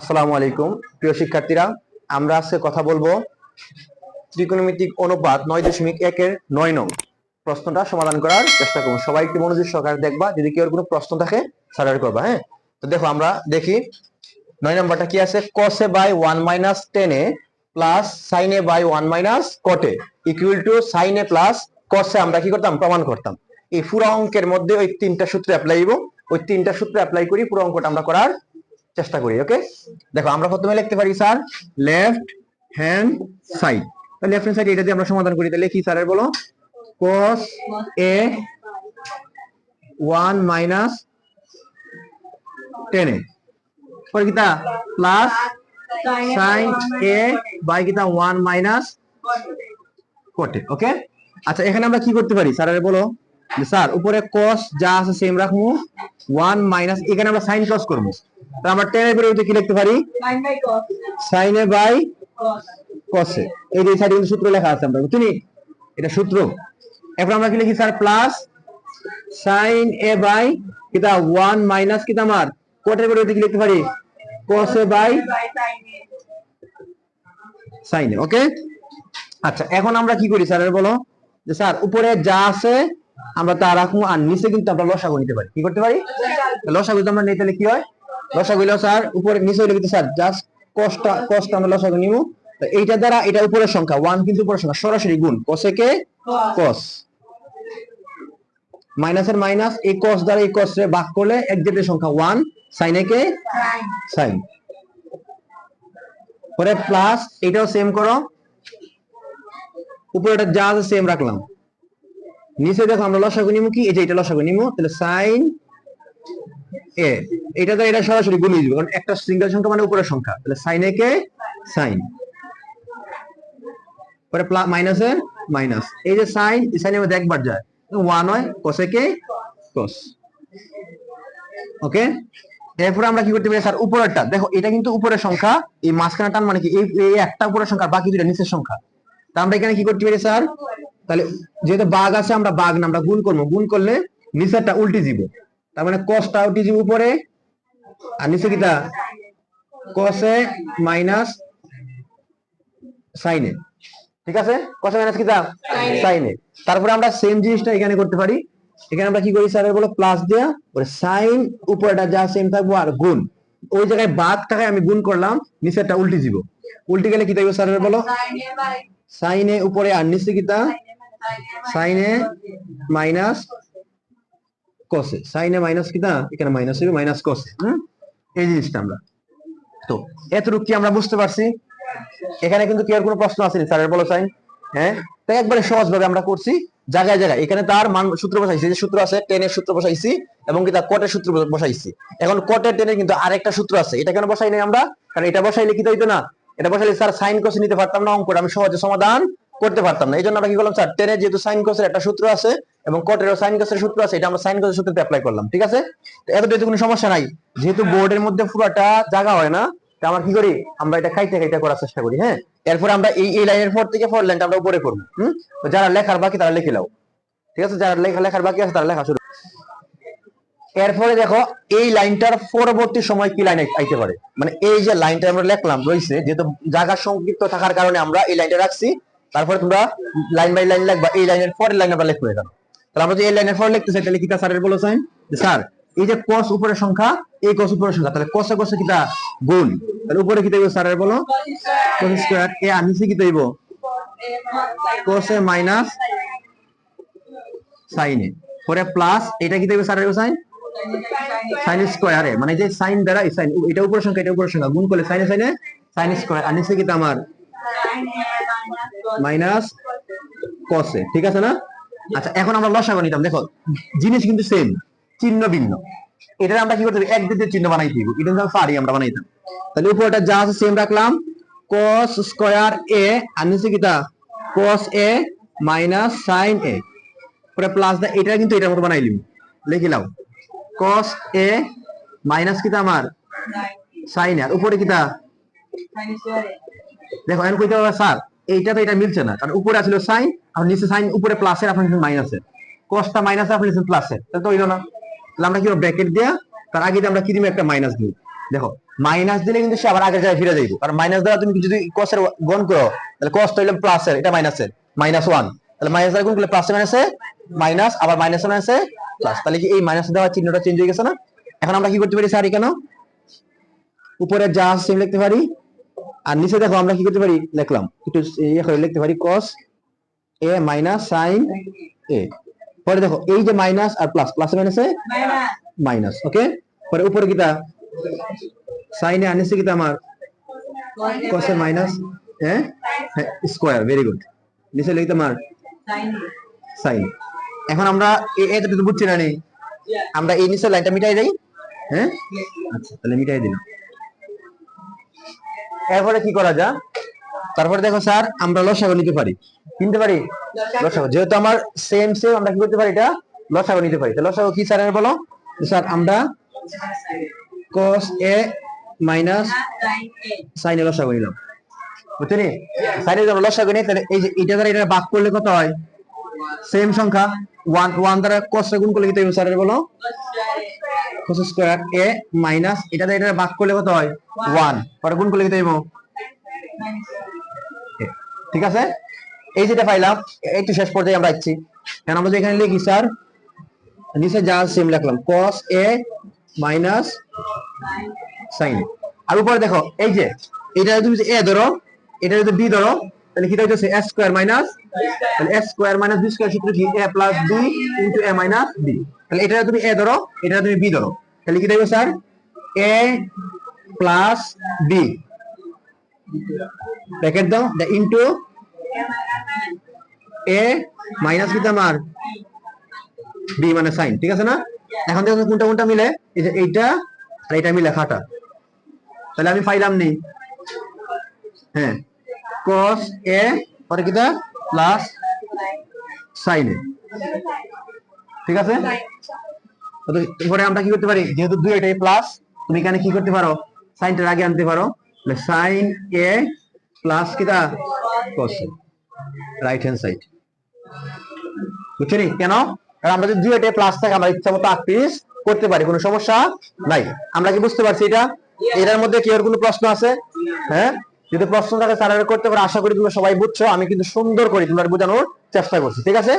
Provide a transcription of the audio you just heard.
আসসালামু আলাইকুম, প্রিয় শিক্ষার্থীরা, আমরা আজকে কথা বলব ত্রিকোণমিতিক অনুপাত নয় দশমিক একের নয় নং প্রশ্নটা সমাধান করার চেষ্টা করব। সবাই একটু মনোযোগ সহকারে দেখবা, যদি কেউ কোনো প্রশ্ন থাকে সার্ভার করবা হ্যাঁ? তো দেখো, আমরা দেখি, নয় নম্বরটা কি আছে? কসে বাই ওয়ান মাইনাস টেনে প্লাস সাইনে বাই ওয়ান মাইনাস কটে ইকুয়াল টু সাইনে প্লাস কসে আমরা কি করতাম? প্রমাণ করতাম। এই পুরো অঙ্কের মধ্যে ওই তিনটা সূত্র অ্যাপ্লাই ওই তিনটা সূত্র অ্যাপ্লাই করি, পুরো অঙ্কটা আমরা করার চেষ্টা করি ওকে দেখো, আমরা প্রথমে লিখতে পারি sir left hand side left hand side এটা দিয়ে আমরা সমাধান করি, তাহলে কি স্যারের বলো? cos a 1 মাইনাস 10 a পরে কিতা? প্লাস sin a বাই কিতা? 1 মাইনাস cot a ওকে আচ্ছা এখানে আমরা কি করতে পারি স্যারের বলো? স্যার উপরে cos যা আছে সেম রাখব 1 মাইনাস এখানে আমরা sin cos করব। তাহলে আমরা 10 এর পরিবর্তে কি লিখতে পারি? Nine by cos. sin a by Cos. cos এই যে সাইডে কিন্তু সূত্র লেখা আছে আমরা বুঝলি এটা সূত্র। এখন আমরা কি লিখি sir? Plus sin a by কিটা 1 মাইনাস কিটা আমার? কোটের পরিবর্তে কি লিখতে পারি? Cos a by sin sin a okay আচ্ছা এখন আমরা কি করি স্যারের বলো? যে স্যার উপরে যা আছে আমরা তা রাখব আর নিচে কিন্তু আমরা লসাগু নিতে পারি। কি করতে পারি? লসাগু যদি আমরা নিতে তাহলে কি হয়? লসাগু হইল, স্যার, উপরে নিচে হইলে কিন্তু, স্যার জাস্ট কষ্ট কষ্ট আমরা লসাগু নিব। তো এইটা দ্বারা এটা উপরের সংখ্যা ওয়ান কিন্তু উপরের সংখ্যা, সরাসরি গুণ। কসেকে. কস মাইনাসের মাইনাস এই কস দ্বারা এই কস রে ভাগ করলে এক একজেটের সংখ্যা ওয়ান সাইনেকে Sin. সাইন পরে প্লাস এটাও সেম করো। উপরেটা যা আছে সেম রাখলাম। নিচে দেখো আমরা লসাগু নিমু কি? এই যে এটা লসাগু নিমু, তাহলে সাইন এ এটা তো এটা সরাসরি গুণ হয়ে কারণ একটা সিঙ্গেল সংখ্যা মানে উপরের সংখ্যা, তাহলে সাইন এ কে সাইন পরে মাইনাসে মাইনাস এই যে সাইন এই সাইনের মধ্যে একবার যায় ওয়ান হয় কোসে কে কোস ওকে এরপরে আমরা কি করতে পারি? স্যার, উপরেরটা, দেখো, এটা কিন্তু উপরের সংখ্যা, এই মাঝখানে টান মানে কি? এই একটা উপরের সংখ্যা, বাকি দুটা নিচের সংখ্যা। তা আমরা এখানে কি করতে পারি, স্যার? তাহলে যেহেতু বাঘ আছে আমরা বাঘ না আমরা গুণ করব। গুণ করলে নিচেরটা উল্টি যাব তার মানে কসটা উল্টি যাব উপরে আর নিচে কিটা? কসে মাইনাস সাইনে ঠিক আছে? কসে মাইনাস কিটা? সাইনে তারপরে আমরা সেম জিনিসটা এখানে করতে পারি। এখানে আমরা কি করি? স্যার বলো প্লাস দেয়া। ওরে সাইন উপরেটা যা সেম থাকব আর গুণ। ওই জায়গায় বাদ টাকায় আমি গুণ করলাম নিচেরটা উল্টি দিব। উল্টি গেলে কি থাকবে স্যার বলো. সাইনে উপরে আর নিচে কিটা? মাইনাস কিটা এখানে হবে এই জিনিসটা আমরা। তো, এতটুকু কি আমরা বুঝতে পারছি? এখানে কিন্তু কি আর কোনো প্রশ্ন আসেনি বলো সাইন হ্যাঁ? তাই একবারে সহজ ভাবে আমরা করছি, জায়গায় জায়গায়। এখানে তার মান সূত্র বসাইছি যে সূত্র আছে টেনের সূত্র বসাইছি, এবং কি তার কটের সূত্র বসাইছি। এখন কটের টেনের কিন্তু আরেকটা সূত্র আছে, এটা কেন বসাই নাই আমরা? কারণ এটা বসাইলে কি হইতো না? এটা বসাইলে স্যার সাইন কোস নিতে পারতাম না অঙ্কটা, আমি সহজে সমাধান করতে পারতাম না। এই জন্য আমরা কি করলাম, স্যার? টেনের যেহেতু সাইন কোসের একটা সূত্র আছে এবং কটেরও সাইন কোসের সূত্র আছে, এটা আমরা সাইন কোসের সূত্রতে অ্যাপ্লাই করলাম, ঠিক আছে? তো এতটা কোনো সমস্যা নাই। যেহেতু বোর্ডের মধ্যে পুরোটা জায়গা হয় না, তা আমরা কি করি? আমরা এটা খাইতে খাইতে করার চেষ্টা করি হ্যাঁ? এরপরে আমরা এই এই লাইনের পর থেকে ফোর লাইনটা আমরা উপরে করব, হুম? যারা লেখার বাকি তারা লিখে নাও, ঠিক আছে? যারা লেখা, লেখার বাকি আছে তারা লেখা শুরু এরপরে দেখো, এই লাইনটার পরবর্তী সময় কি লাইন আইতে পারে? মানে এই যে লাইনটা আমরা লিখলাম রয়েছে, যেহেতু জায়গা সংক্ষিপ্ত থাকার কারণে আমরা এই লাইনটা রাখছি তারপরে তোমরা লাইন বাই লাইন লিখবা, এই লাইনের পরের লাইন আমরা লিখব এখানে তাহলে আমরা যে এই লাইনের পর লিখতে চাই তাহলে কিটা স্যারের বলো চাই স্যার এই যে কস উপরের সংখ্যা, এই কস উপরের সংখ্যা, তাহলে কসে কসে কিটা গুণ। তাহলে উপরে কি দেবো স্যারের বলো? কস স্কয়ার এ আর নিচে কি দেবো. কোসে মাইনাস সাইনে পরে প্লাস এটা কি দেবে স্যারের সাইন সাইন স্কয়ারে মানে যে সাইন দ্বারা সাইন এটা উপরের সংখ্যা, এটা উপরের সংখ্যা। গুণ করলে সাইনে সাইনে সাইন স্কয়ার আর নিচে কি আমার? মাইনাস কসে ঠিক আছে না? আচ্ছা এখন আমরা লসাগু নিতাম, দেখো, জিনিস কিন্তু সেম চিহ্ন ভিন্ন। এটা আমরা কি করতে হবে? এক চিহ্ন বানাই দিব এটা পারি আমরা বানাইতাম। তাহলে উপরটা যা আছে সেম রাখলাম। cos স্কয়ার এ আর নিচে কিটা? cos a minus sin a পরে প্লাস দা এটা কিন্তু এটার মতো বানাই লিম লিখিলাম। cos এ মাইনাস কিটা আমার? sin আর উপরে square A. দেখো, এখন কইতে হবে, স্যার এইটা তো এটা মিলছে না। কারণ উপরে আছিল সাইন আর নিচে সাইন উপরে প্লাসের আপনার নিচে মাইনাসের কসটা মাইনাস আপনার নিচে প্লাসের তাহলে তো হইল না। তাহলে আমরা কি ব্র্যাকেট দেয়া, তার আগে আমরা কি দিব? একটা মাইনাস দিব। দেখো মাইনাস দিলে কিন্তু সে আবার আগের জায়গায় ফিরে যাইব। কারণ মাইনাস দ্বারা তুমি যদি কসের গুণ করো, তাহলে কস তো হইল প্লাসের এটা মাইনাসের মাইনাস ওয়ান তাহলে মাইনাস দ্বারা গুণ করলে প্লাসে মাইনাসে মাইনাস আবার মাইনাস মাইনাসে প্লাস তাহলে কি এই মাইনাস দেওয়ার চিহ্নটা চেঞ্জ হয়ে গেছে না? এখন আমরা কি করতে পারি? স্যার কেন উপরে যা আছে সেম লিখতে পারি। আর নিচে দেখো আমরা কি করতে পারি? লিখলাম। একটু ইয়ে করে লিখতে পারি কস এ মাইনাস সাইন এ পরে দেখো, এই যে মাইনাস আর প্লাস প্লাস মাইনাসে মাইনাস ওকে পরে উপরে সাইনে আর নিচে কিটা আমার? কস এ মাইনাস হ্যাঁ? স্কোয়ার ভেরি গুড নিচে লিখতে আমার সাইন এখন আমরা এ- এতটুকু বুঝছি না নেই আমরা এই নিচে লাইনটা মিটাই দেই হ্যাঁ? আচ্ছা তাহলে মিটাই দিলাম। এরপরে কি করা যায়? তারপরে দেখো স্যার, আমরা লসাগু নিতে পারি। কিনতে পারি? লসাগু। যেহেতু আমার সেম সেম আমরা কি করতে পারি এটা? লসাগু নিতে পারি। লসাগু কি স্যার বলো? স্যার, আমরা cos a মাইনাস সাইন এর লসাগু নিলাম। বুঝছ নি সাইন এর লসাগু নিয়ে তাহলে এই যে এটা দ্বারা এটা ভাগ করলে কত হয়? সেম সংখ্যা। ওয়ান ওয়ান দ্বারা cos গুণ করলে কত হবে স্যার বলো? Cos স্কয়ার a মাইনাস এটা দ্বারা এটা ভাগ করলে কত হয়? ওয়ান পরে গুণ করলে কত হবে ঠিক আছে? এই যেটা পাইলাম, একটু শেষ পর্যায়ে আমরা আসছি এখন আমরা এখানে লিখি স্যার নিচে যা সেম লিখলাম। cos a মাইনাস সাইন আর উপরে দেখো, এই যে, এটা তুমি এ ধরো, এটা যদি বি ধরো, তাহলে কি হইতেছে? এ স্কোয়ার মাইনাস তাহলে a square minus b square সূত্র কি? A plus b into a minus b তাহলে এটা তুমি এ ধরো, এটা তুমি বি ধরো। তাহলে কি দেবে sir a plus b bracket দাও ইন্টু এ মাইনাস কি আমার বি মানে সাইন ঠিক আছে না? এখন দেখো কোনটা কোনটা মিলে এইটা আর এটা মিলে খাটা। তাহলে আমি পাইলাম নি। হ্যাঁ cos a, পরে কিটা প্লাস sin a ঠিক আছে? এরপরে আমরা কি করতে পারি? যেহেতু দুই এটাই প্লাস তুমি এখানে কি করতে পারো? সাইনটার আগে আনতে পারো। সাইন এ প্লাস কিটা রাইট হ্যান্ড সাইড কেন? কারণ আমরা যদি দুই প্লাস থাকে, আমরা ইচ্ছা মতো আট করতে পারি, কোনো সমস্যা নাই। আমরা কি বুঝতে পারছি এটা? এটার মধ্যে কি কোনো প্রশ্ন আছে? হ্যাঁ? যদি প্রশ্ন থাকে তাহলে করতে পারো। আশা করি তোমরা সবাই বুঝছ। আমি কিন্তু সুন্দর করে তোমরা বোঝানোর চেষ্টা করছি। ঠিক আছে?